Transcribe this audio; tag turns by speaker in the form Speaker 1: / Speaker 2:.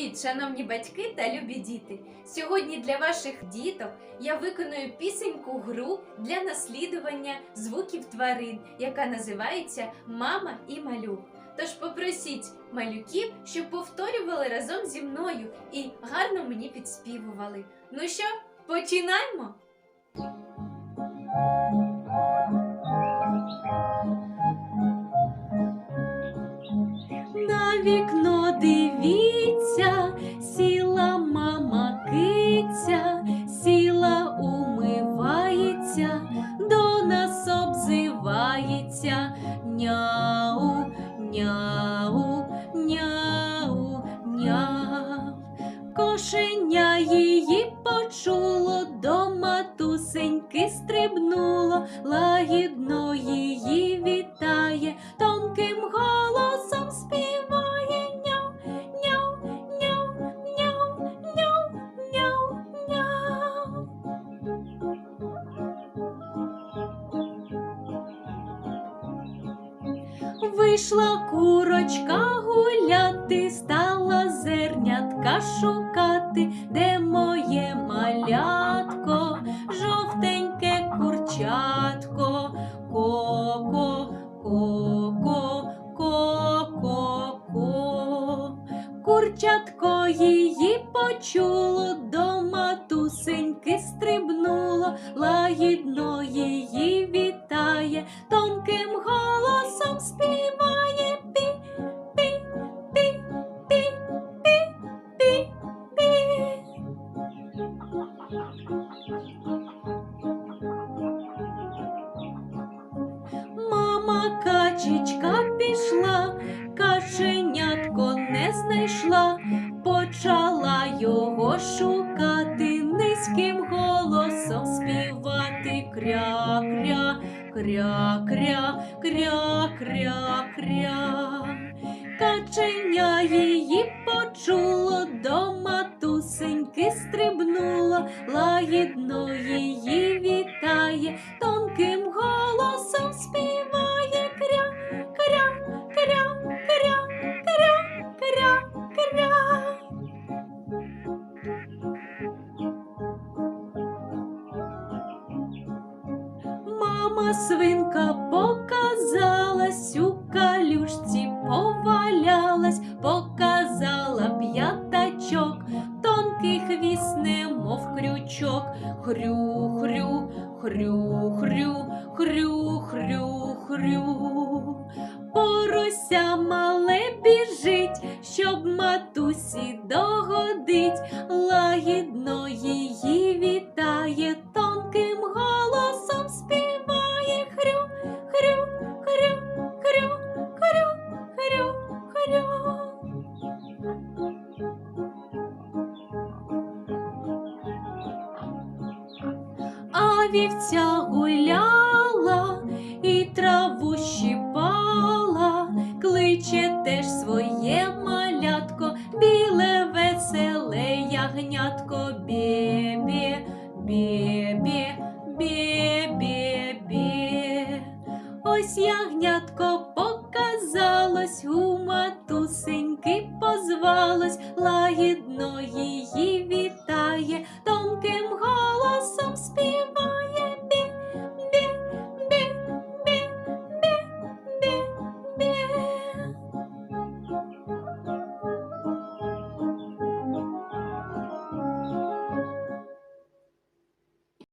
Speaker 1: Привіт, шановні батьки та любі діти! Сьогодні для ваших діток я виконую пісеньку гру для наслідування звуків тварин, яка називається Мама і малюк. Тож попросіть малюків, щоб повторювали разом зі мною і гарно мені підспівували. Ну що, починаємо? На вікно дивіться, обзивається, няу, няу, няу, няу. Кошеня її почуло, до матусеньки стрибнуло, лагідно Вийшла курочка гуляти, стала зернятка шукати, де моє малятко, жовтеньке курчатко, ко-ко, ко-ко, ко-ко, ко. Курчатко її почуло, до матусеньки стрибнуло, лагідно її вітає, Мама качечка пішла, каченятко не знайшла, почала його шукати, низьким голосом співати кря-кря, кря-кря, кря-кря-кря. Каченя її тонким голосом співає кря, кря, кря, кря, кря, кря, кря. Мама свинка показалась, у калюшці повалялась, показала п'ятачок, тонкий хвіст, немов крючок, хрю, хрю, хрю, її вітає, тонким голосом співає хрю, хрю, хрю, хрю, хрю, хрю, хрю. А вівця гуляла і траву щипала, бі, бі, бі, бі, бі. Ось ягнятко показалось, у матусеньки позвалось, лагідно її вітає тонким голосом.